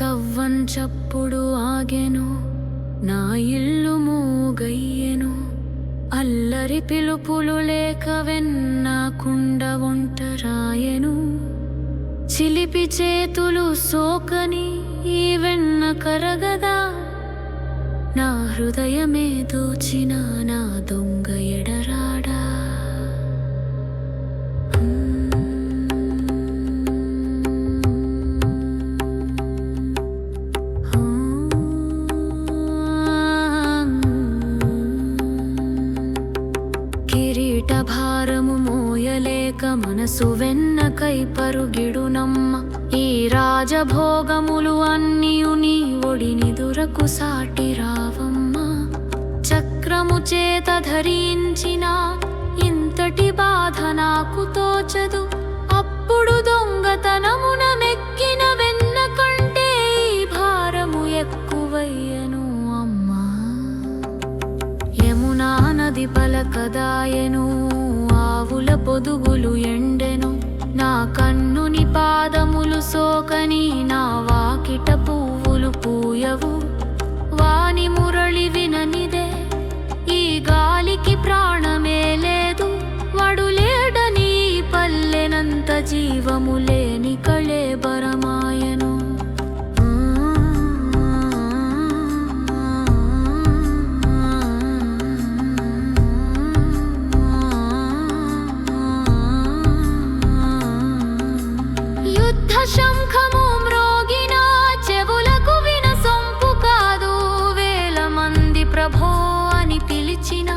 కవ్వంచప్పుడు ఆగెను నా ఇల్లు మూగయ్యెను. అల్లరి పిలుపులు లేక వెన్నాకుండ ఒంటరాయెను చిలిపి చేతులు సోకని ఈ వెన్న కరగదా నా హృదయమే దోచిన నా దొంగ ఎడరాడా. మోయలేక మనసు వెన్నకై పరుగిడునమ్మ. ఈ రాజభోగములు అన్నియు నీ ఒడిని సాటి రావమ్మ. చక్రము చేత ధరించిన ఇంతటి బాధ నాకు తోచదు. అప్పుడు దొంగత నాది పలకదాయను ఆవుల పొదుగులు ఎండెను. నా కన్నుని పాదములు సోకని నా వాకిట పువ్వులు పూయవు. ప్రభో అని పిలిచిన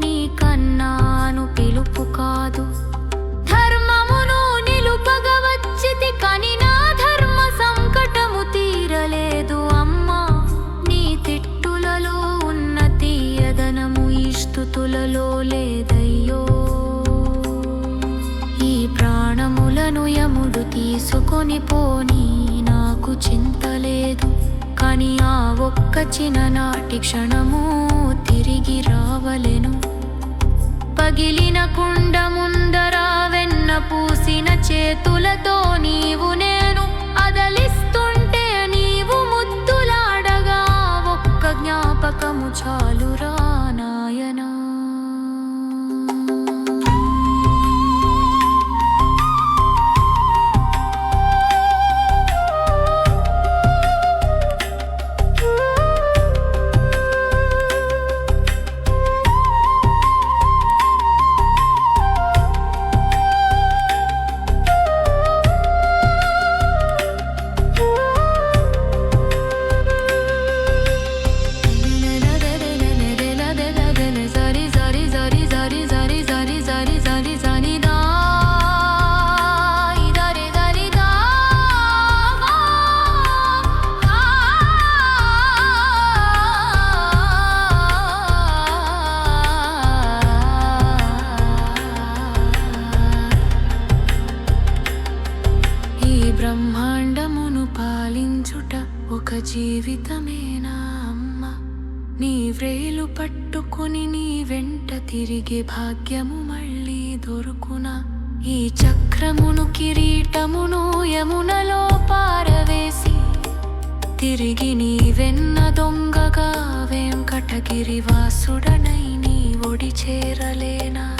నీ కన్నాను పిలుపు కాదు. ధర్మమును నిలుపగవచ్చితి కని నా ధర్మ సంకటము తీరలేదు అమ్మా. నీ తిట్టులలో ఉన్న తీయదనము ఈ స్థుతులలో లేదయ్యో. ఈ ప్రాణములను యముడు తీసుకొని పోని కచ్చిన నాటి క్షణము తిరిగి రావలెను. పగిలిన కుండ ముందర వెన్న పూసిన చేతులతో నీవు నేను అదలిస్తుంటే నీవు ముద్దులాడగా ఒక్క జ్ఞాపకము చాలురా. జీవితమేనా అమ్మ? నీ వ్రేలు పట్టుకుని నీ వెంట తిరిగే భాగ్యము మళ్ళీ దొరుకునా? ఈ చక్రమును కిరీటమును యమునలో పారవేసి తిరిగి నీ వెన్న దొంగగా వెంకటగిరి వాసుడనై నీ ఒడి చేరలేనా?